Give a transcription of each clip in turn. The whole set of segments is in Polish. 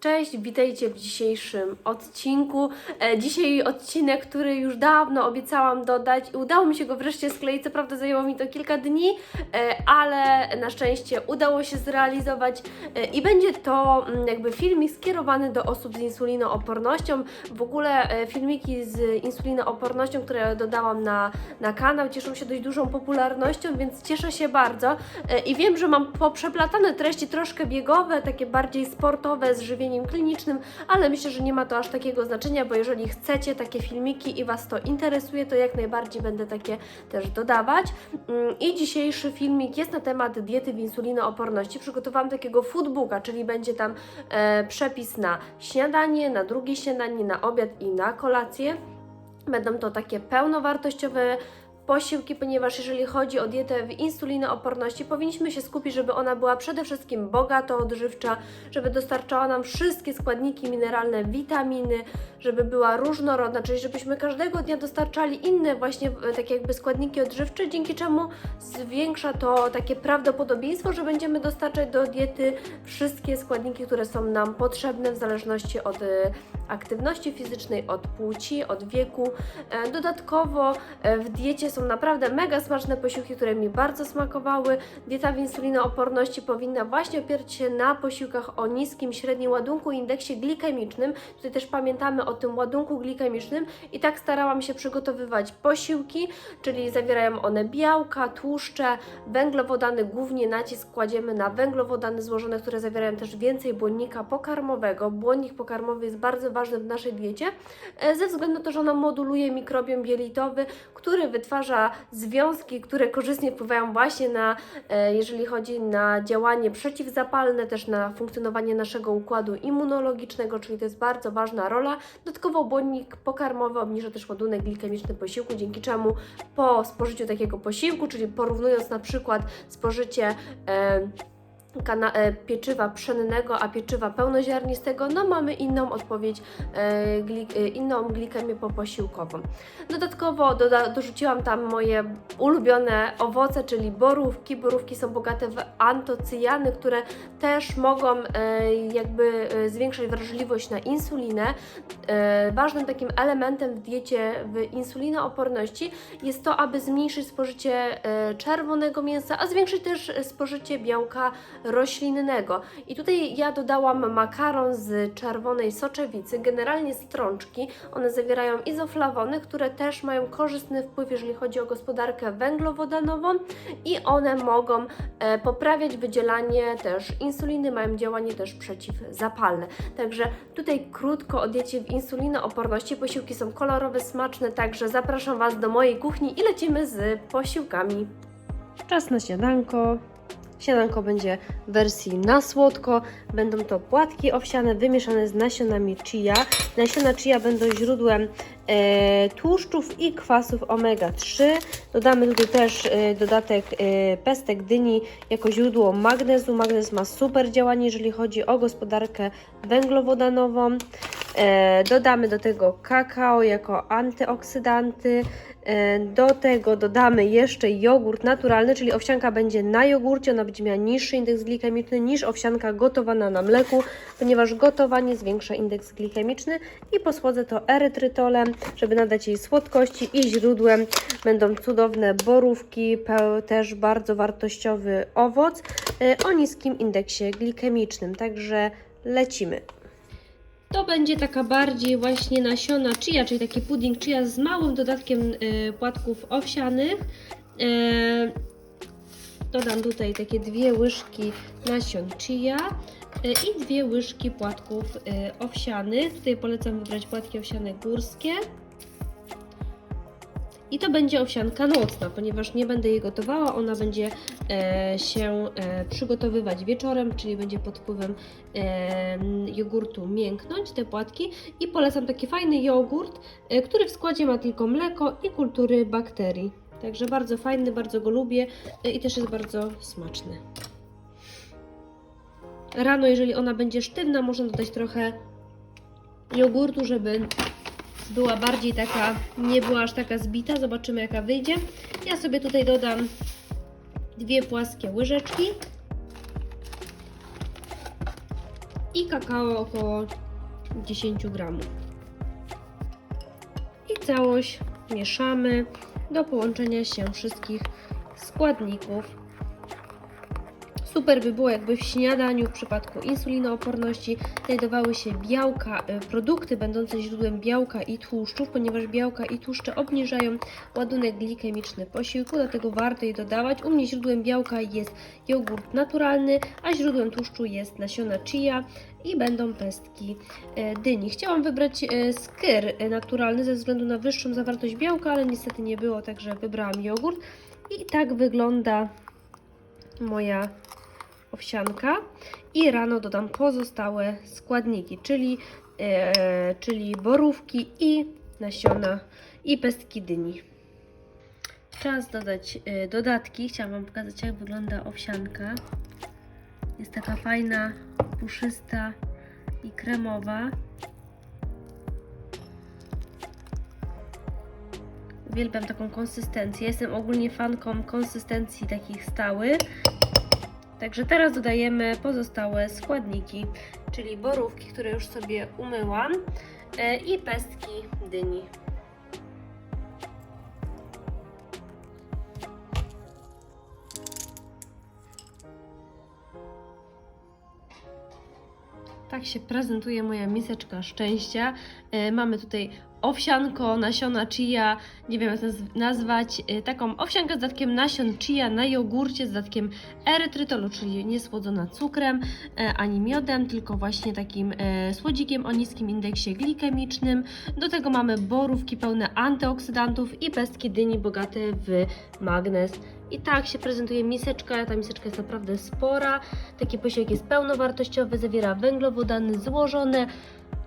Cześć, witajcie w dzisiejszym odcinku. E, dzisiaj odcinek, który już dawno obiecałam dodać i udało mi się go wreszcie skleić. Co prawda zajęło mi to kilka dni, e, ale na szczęście udało się zrealizować e, i będzie to mm, jakby filmik skierowany do osób z insulinoopornością. W ogóle filmiki z insulinoopornością, które dodałam na, na kanał, cieszą się dość dużą popularnością, więc cieszę się bardzo. I wiem, że mam poprzeplatane treści troszkę biegowe, takie bardziej sportowe, z żywieniem klinicznym, ale myślę, że nie ma to aż takiego znaczenia, bo jeżeli chcecie takie filmiki i Was to interesuje, to jak najbardziej będę takie też dodawać. Mm, I dzisiejszy filmik jest na temat diety w insulinooporności. Przygotowałam takiego foodbooka, czyli będzie tam e, przepis na śniadanie, na drugie śniadanie, na obiad i na kolację. Będą to takie pełnowartościowe posiłki, ponieważ jeżeli chodzi o dietę w insulinooporności, powinniśmy się skupić, żeby ona była przede wszystkim bogato odżywcza, żeby dostarczała nam wszystkie składniki mineralne, witaminy, żeby była różnorodna, czyli żebyśmy każdego dnia dostarczali inne właśnie takie jakby składniki odżywcze, dzięki czemu zwiększa to takie prawdopodobieństwo, że będziemy dostarczać do diety wszystkie składniki, które są nam potrzebne w zależności od e, aktywności fizycznej, od płci, od wieku. E, Dodatkowo e, w diecie są naprawdę mega smaczne posiłki, które mi bardzo smakowały. Dieta w insulinooporności powinna właśnie opierać się na posiłkach o niskim średnim ładunku indeksie glikemicznym. Tutaj też pamiętamy o tym ładunku glikemicznym i tak starałam się przygotowywać posiłki, czyli zawierają one białka, tłuszcze, węglowodany, głównie nacisk kładziemy na węglowodany złożone, które zawierają też więcej błonnika pokarmowego. Błonnik pokarmowy jest bardzo ważny w naszej diecie, e, ze względu na to, że ona moduluje mikrobiom jelitowy, który wytwarza związki, które korzystnie wpływają właśnie na, e, jeżeli chodzi na działanie przeciwzapalne, też na funkcjonowanie naszego układu immunologicznego, czyli to jest bardzo ważna rola. Dodatkowo błonnik pokarmowy obniża też ładunek glikemiczny posiłku, dzięki czemu po spożyciu takiego posiłku, czyli porównując na przykład spożycie e, pieczywa pszennego, a pieczywa pełnoziarnistego, no mamy inną odpowiedź, e, e, inną glikemię poposiłkową. Dodatkowo doda- dorzuciłam tam moje ulubione owoce, czyli borówki. Borówki są bogate w antocyjany, które też mogą e, jakby e, zwiększać wrażliwość na insulinę. E, ważnym takim elementem w diecie w insulinooporności jest to, aby zmniejszyć spożycie e, czerwonego mięsa, a zwiększyć też e, spożycie białka roślinnego. I tutaj ja dodałam makaron z czerwonej soczewicy, generalnie strączki. One zawierają izoflawony, które też mają korzystny wpływ, jeżeli chodzi o gospodarkę węglowodanową i one mogą e, poprawiać wydzielanie też insuliny, mają działanie też przeciwzapalne. Także tutaj krótko o diecie w insulinooporności. Posiłki są kolorowe, smaczne, także zapraszam Was do mojej kuchni i lecimy z posiłkami. Czas na śniadanko. Śniadanko będzie w wersji na słodko. Będą to płatki owsiane wymieszane z nasionami chia. Nasiona chia będą źródłem e, tłuszczów i kwasów omega-3. Dodamy tutaj też e, dodatek e, pestek dyni jako źródło magnezu. Magnez ma super działanie, jeżeli chodzi o gospodarkę węglowodanową. E, dodamy do tego kakao jako antyoksydanty. E, Do tego dodamy jeszcze jogurt naturalny, czyli owsianka będzie na jogurcie, ona będzie miała niższy indeks glikemiczny niż owsianka gotowana na mleku, ponieważ gotowanie zwiększa indeks glikemiczny i posłodzę to erytrytolem, żeby nadać jej słodkości i źródłem będą cudowne borówki, też bardzo wartościowy owoc e, o niskim indeksie glikemicznym, także lecimy. To będzie taka bardziej właśnie nasiona chia, czyli taki pudding chia z małym dodatkiem y, płatków owsianych. Y, dodam tutaj takie dwie łyżki nasion chia y, i dwie łyżki płatków y, owsianych. Tutaj polecam wybrać płatki owsiane górskie. I to będzie owsianka nocna, ponieważ nie będę jej gotowała, ona będzie e, się e, przygotowywać wieczorem, czyli będzie pod wpływem e, jogurtu mięknąć te płatki. I polecam taki fajny jogurt, e, który w składzie ma tylko mleko i kultury bakterii. Także bardzo fajny, bardzo go lubię e, i też jest bardzo smaczny. Rano, jeżeli ona będzie sztywna, można dodać trochę jogurtu, żeby była bardziej taka, nie była aż taka zbita. Zobaczymy jaka wyjdzie. Ja sobie tutaj dodam dwie płaskie łyżeczki. i kakao około 10 gramów. I całość mieszamy do połączenia się wszystkich składników. Super by było, jakby w śniadaniu w przypadku insulinooporności znajdowały się białka, y, produkty będące źródłem białka i tłuszczów, ponieważ białka i tłuszcze obniżają ładunek glikemiczny posiłku, dlatego warto je dodawać. U mnie źródłem białka jest jogurt naturalny, a źródłem tłuszczu jest nasiona chia i będą pestki e, dyni. Chciałam wybrać e, skyr naturalny ze względu na wyższą zawartość białka, ale niestety nie było, także wybrałam jogurt. I tak wygląda moja owsianka i rano dodam pozostałe składniki, czyli, e, czyli borówki i nasiona i pestki dyni. Czas dodać e, dodatki. Chciałam Wam pokazać jak wygląda owsianka. Jest taka fajna, puszysta i kremowa. Uwielbiam taką konsystencję. Jestem ogólnie fanką konsystencji takich stałych. Także teraz dodajemy pozostałe składniki, czyli borówki, które już sobie umyłam e, i pestki dyni. Tak się prezentuje moja miseczka szczęścia. E, mamy tutaj owsianko, nasiona chia, nie wiem jak naz- nazwać, e, taką owsiankę z dodatkiem nasion chia na jogurcie, z dodatkiem erytrytolu, czyli niesłodzona cukrem e, ani miodem, tylko właśnie takim słodzikiem o niskim indeksie glikemicznym. Do tego mamy borówki pełne antyoksydantów i pestki dyni bogate w magnez. I tak się prezentuje miseczka. Ta miseczka jest naprawdę spora. Taki posiłek jest pełnowartościowy, zawiera węglowodany złożone,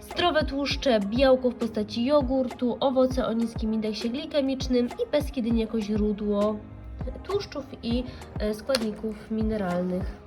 zdrowe tłuszcze, białko w postaci jogurtu, owoce o niskim indeksie glikemicznym i pestki dyni jako źródło tłuszczów i e, składników mineralnych.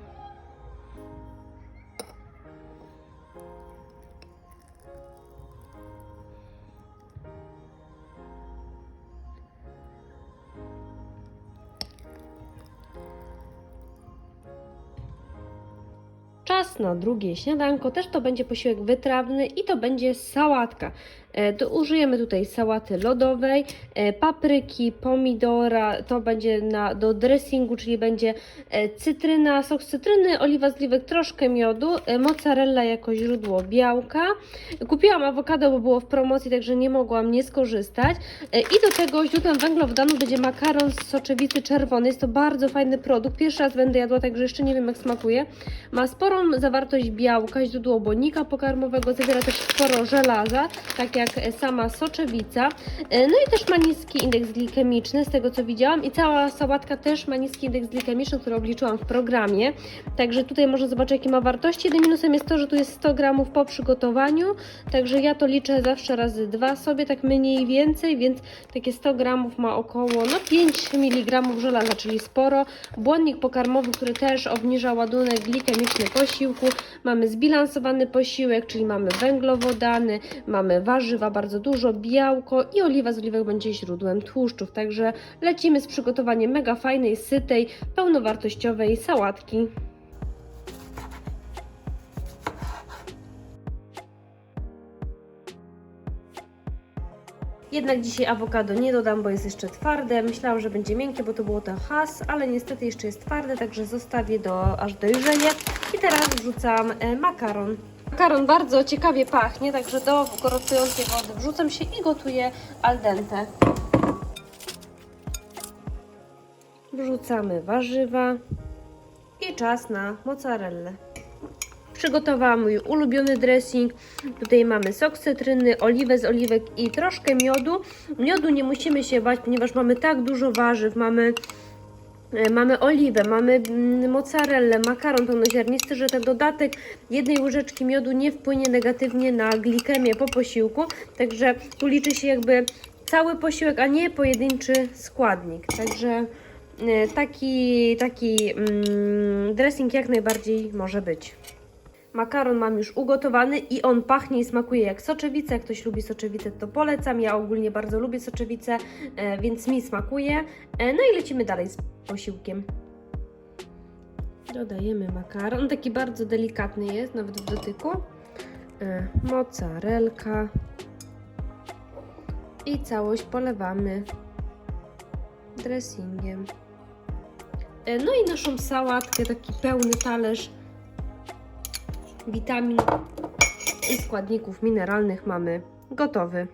Na drugie śniadanko, też to będzie posiłek wytrawny i to będzie sałatka. E, To użyjemy tutaj sałaty lodowej, e, papryki, pomidora, to będzie na, do dressingu, czyli będzie e, cytryna, sok z cytryny, oliwa z oliwek, troszkę miodu, mozzarella jako źródło białka. Kupiłam awokado, bo było w promocji, także nie mogłam nie skorzystać. I do tego źródłem węglowodanów będzie makaron z soczewicy czerwonej. Jest to bardzo fajny produkt. Pierwszy raz będę jadła, także jeszcze nie wiem jak smakuje. Ma sporą zawartość białka, źródło błonnika pokarmowego, zawiera też sporo żelaza, tak jak sama soczewica. E, No i też ma niski indeks glikemiczny, z tego co widziałam. I cała sałatka też ma niski indeks glikemiczny, który obliczyłam w programie. Także tutaj można zobaczyć, jakie ma wartości. Jedynym minusem jest to, że tu jest 100 gramów po przygotowaniu, także ja to liczę zawsze razy dwa sobie, tak mniej więcej, więc takie 100 gramów ma około no 5 mg żelaza, czyli sporo. Błonnik pokarmowy, który też obniża ładunek glikemiczny posiłku. Mamy zbilansowany posiłek, czyli mamy węglowodany, mamy warzywa bardzo dużo, białko i oliwa z oliwek będzie źródłem tłuszczów. Także lecimy z przygotowaniem mega fajnej, sytej, pełnowartościowej sałatki. Jednak dzisiaj awokado nie dodam, bo jest jeszcze twarde. Myślałam, że będzie miękkie, bo to było to has, ale niestety jeszcze jest twarde, także zostawię do, aż dojrzeje. I teraz wrzucam e, makaron. Makaron bardzo ciekawie pachnie, także do gorącującej wody wrzucam się i gotuję al dente. Wrzucamy warzywa i czas na mozzarellę. Przygotowałam mój ulubiony dressing. Tutaj mamy sok cytryny, oliwę z oliwek i troszkę miodu. Miodu nie musimy się bać, ponieważ mamy tak dużo warzyw. Mamy, mamy oliwę, mamy mm, mozzarellę, makaron pełnoziarnisty, że ten dodatek jednej łyżeczki miodu nie wpłynie negatywnie na glikemię po posiłku. Także tu liczy się jakby cały posiłek, a nie pojedynczy składnik. Także e, taki, taki mm, dressing jak najbardziej może być. Makaron mam już ugotowany i on pachnie i smakuje jak soczewica. Jak ktoś lubi soczewicę, to polecam. Ja ogólnie bardzo lubię soczewicę, e, więc mi smakuje. E, no i lecimy dalej z posiłkiem. Dodajemy makaron. On taki bardzo delikatny jest, nawet w dotyku. E, mozzarelka. I całość polewamy dressingiem. No i naszą sałatkę, taki pełny talerz witamin i składników mineralnych mamy gotowy.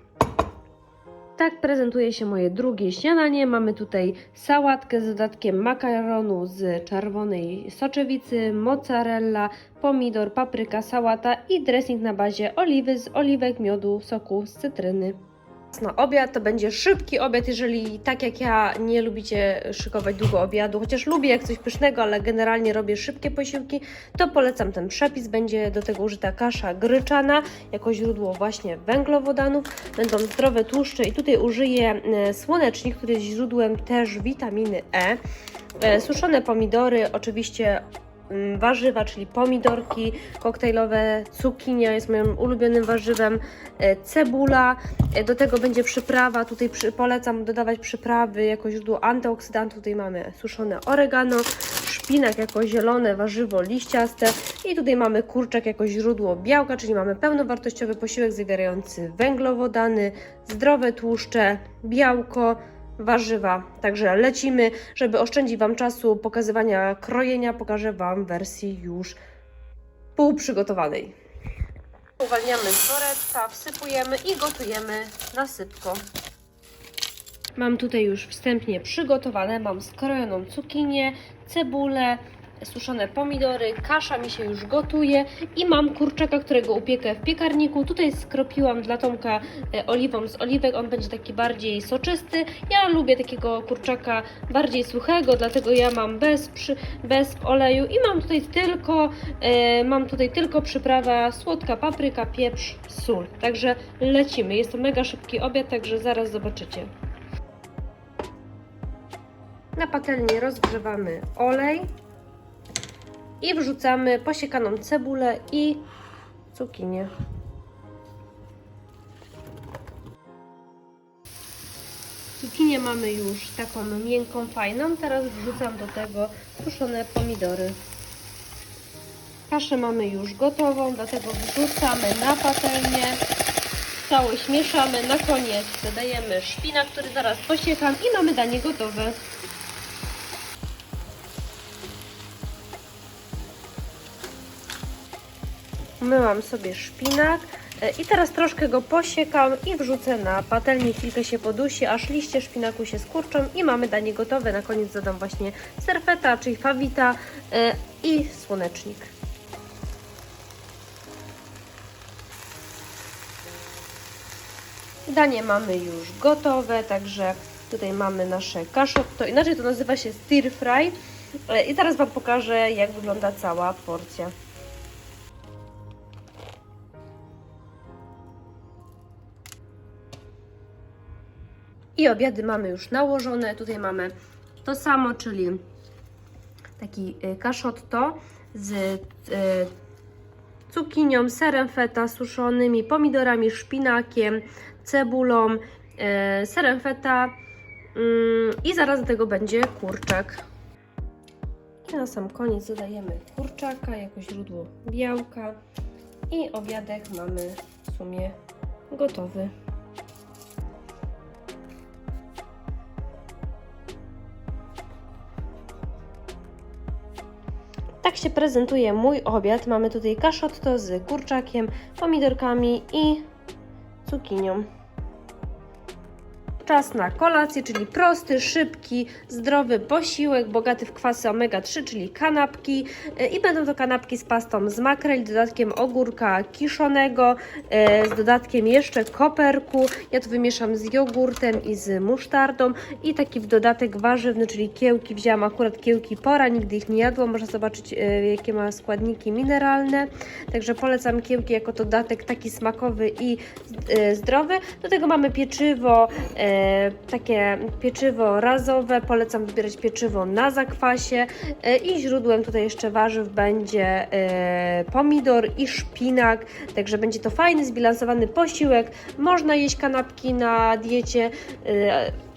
Tak prezentuje się moje drugie śniadanie. Mamy tutaj sałatkę z dodatkiem makaronu z czerwonej soczewicy, mozzarella, pomidor, papryka, sałata i dressing na bazie oliwy z oliwek, miodu, soku z cytryny. Na obiad to będzie szybki obiad, jeżeli tak jak ja nie lubicie szykować długo obiadu, chociaż lubię jak coś pysznego, ale generalnie robię szybkie posiłki, to polecam ten przepis. Będzie do tego użyta kasza gryczana jako źródło właśnie węglowodanów. Będą zdrowe tłuszcze i tutaj użyję e, słonecznik, który jest źródłem też witaminy E. E, Suszone pomidory, oczywiście warzywa, czyli pomidorki koktajlowe, cukinia jest moim ulubionym warzywem, e, cebula, e, do tego będzie przyprawa, tutaj przy, polecam dodawać przyprawy jako źródło antyoksydantów, tutaj mamy suszone oregano, szpinak jako zielone warzywo liściaste i tutaj mamy kurczak jako źródło białka, czyli mamy pełnowartościowy posiłek zawierający węglowodany, zdrowe tłuszcze, białko, warzywa. Także lecimy, żeby oszczędzić Wam czasu pokazywania krojenia, pokażę Wam wersji już półprzygotowanej. Uwalniamy z woreczka, wsypujemy i gotujemy na sypko. Mam tutaj już wstępnie przygotowane, mam skrojoną cukinię, cebulę, suszone pomidory, kasza mi się już gotuje i mam kurczaka, którego upiekę w piekarniku. Tutaj skropiłam dla Tomka e, oliwą z oliwek, on będzie taki bardziej soczysty. Ja lubię takiego kurczaka bardziej suchego, dlatego ja mam bez, przy, bez oleju i mam tutaj tylko e, mam tutaj tylko przyprawa słodka papryka, pieprz, sól. Także lecimy. Jest to mega szybki obiad, także zaraz zobaczycie. Na patelni rozgrzewamy olej i wrzucamy posiekaną cebulę i cukinię. Cukinię mamy już taką miękką, fajną. Teraz wrzucam do tego suszone pomidory. Kaszę mamy już gotową, dlatego wrzucamy na patelnię. Całość mieszamy. Na koniec dodajemy szpinak, który zaraz posiekam i mamy danie gotowe. Myłam sobie szpinak e, i teraz troszkę go posiekam i wrzucę na patelnię. Chwilkę się podusi, aż liście szpinaku się skurczą i mamy danie gotowe. Na koniec dodam właśnie serfeta, czyli fawita e, i słonecznik. Danie mamy już gotowe, także tutaj mamy nasze kaszotto. Inaczej to nazywa się stir fry. E, I zaraz Wam pokażę, jak wygląda cała porcja. I obiady mamy już nałożone. Tutaj mamy to samo, czyli taki y, kaszotto z y, cukinią, serem feta, suszonymi pomidorami, szpinakiem, cebulą, y, serem feta mm, i zaraz do tego będzie kurczak. I na sam koniec dodajemy kurczaka jako źródło białka i obiadek mamy w sumie gotowy. Tak się prezentuje mój obiad. Mamy tutaj kaszotto z kurczakiem, pomidorkami i cukinią. Czas na kolację, czyli prosty, szybki, zdrowy posiłek, bogaty w kwasy omega-3, czyli kanapki. E, I będą to kanapki z pastą z makrel, dodatkiem ogórka kiszonego, e, z dodatkiem jeszcze koperku. Ja to wymieszam z jogurtem i z musztardą. I taki w dodatek warzywny, czyli kiełki. Wzięłam akurat kiełki pora, nigdy ich nie jadłam. Można zobaczyć, e, jakie ma składniki mineralne. Także polecam kiełki jako dodatek taki smakowy i zdrowy. Do tego mamy pieczywo. E, takie pieczywo razowe. Polecam wybierać pieczywo na zakwasie e, i źródłem tutaj jeszcze warzyw będzie e, pomidor i szpinak, także będzie to fajny, zbilansowany posiłek. Można jeść kanapki na diecie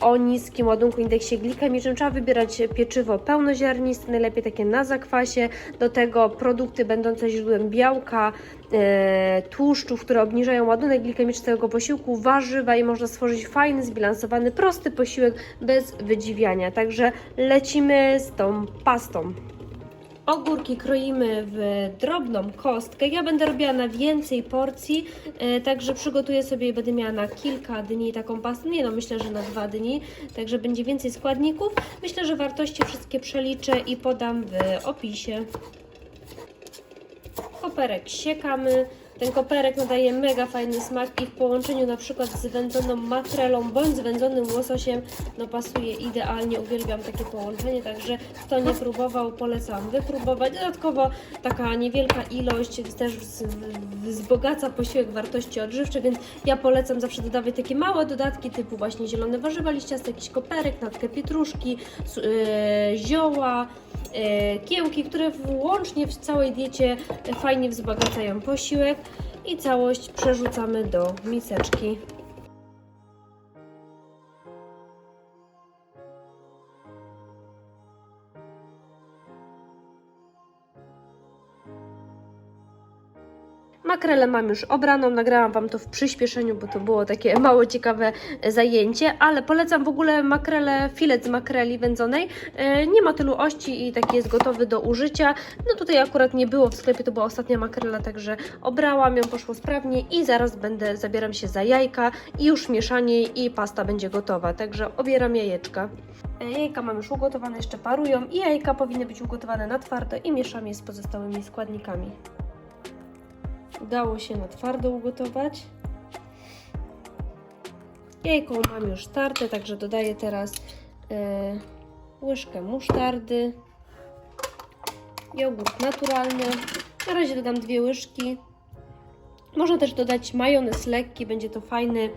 o niskim ładunku indeksie glikemicznym. Trzeba wybierać pieczywo pełnoziarniste, najlepiej takie na zakwasie. Do tego produkty będące źródłem białka, e, tłuszczów, które obniżają ładunek glikemiczny tego posiłku, warzywa i można stworzyć fajny, zbilansowany, prosty posiłek bez wydziwiania. Także lecimy z tą pastą. Ogórki kroimy w drobną kostkę. Ja będę robiła na więcej porcji, e, także przygotuję sobie i będę miała na kilka dni taką pastę. Nie no, myślę, że na dwa dni, także będzie więcej składników. Myślę, że wartości wszystkie przeliczę i podam w opisie. Koperek siekamy. Ten koperek nadaje mega fajny smak i w połączeniu na przykład z wędzoną makrelą bądź z wędzonym łososiem no pasuje idealnie. Uwielbiam takie połączenie, także kto nie próbował, polecam wypróbować. Dodatkowo taka niewielka ilość też wz- wzbogaca posiłek wartości odżywczych, więc ja polecam zawsze dodawać takie małe dodatki typu właśnie zielone warzywa liściaste, jakiś koperek, natkę pietruszki, e, zioła, kiełki, które łącznie w całej diecie fajnie wzbogacają posiłek i całość przerzucamy do miseczki. Makrelę mam już obraną, nagrałam Wam to w przyspieszeniu, bo to było takie mało ciekawe e, zajęcie, ale polecam w ogóle makrelę, filet z makreli wędzonej. E, Nie ma tylu ości i taki jest gotowy do użycia. No tutaj akurat nie było w sklepie, to była ostatnia makrela, także obrałam ją, poszło sprawnie i zaraz będę, zabieram się za jajka i już mieszanie i pasta będzie gotowa, także obieram jajeczka. E, Jajka mam już ugotowane, jeszcze parują i jajka powinny być ugotowane na twardo i mieszam je z pozostałymi składnikami. Udało się na twardo ugotować. Jajko mam już tarte, także dodaję teraz e, łyżkę musztardy, jogurt naturalny. Na razie dodam dwie łyżki. Można też dodać majonez lekki, będzie to fajny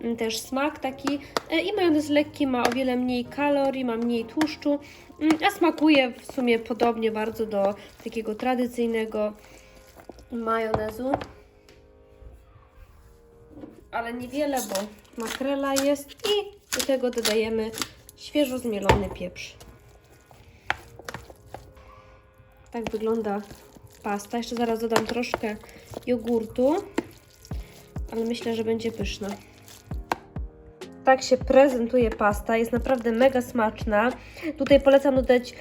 mm, też smak taki. E, I majonez lekki ma o wiele mniej kalorii, ma mniej tłuszczu, mm, a smakuje w sumie podobnie bardzo do takiego tradycyjnego majonezu. Ale niewiele, bo makrela jest i do tego dodajemy świeżo zmielony pieprz. Tak wygląda pasta. Jeszcze zaraz dodam troszkę jogurtu, ale myślę, że będzie pyszna. Tak się prezentuje pasta. Jest naprawdę mega smaczna. Tutaj polecam dodać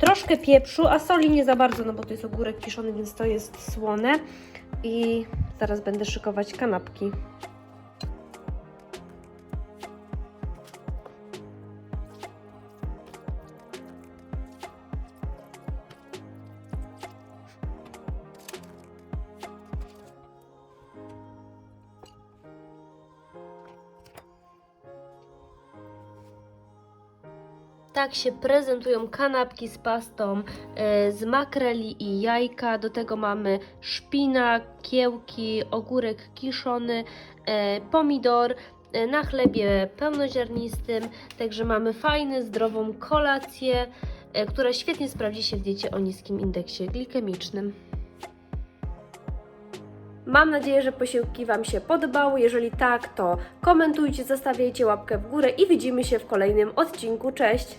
troszkę pieprzu, a soli nie za bardzo, no bo to jest ogórek kiszony, więc to jest słone. I zaraz będę szykować kanapki. Tak się prezentują kanapki z pastą e, z makreli i jajka. Do tego mamy szpinak, kiełki, ogórek kiszony, e, pomidor e, na chlebie pełnoziarnistym. Także mamy fajny, zdrową kolację, która świetnie sprawdzi się w diecie o niskim indeksie glikemicznym. Mam nadzieję, że posiłki Wam się podobały. Jeżeli tak, to komentujcie, zostawiajcie łapkę w górę i widzimy się w kolejnym odcinku. Cześć!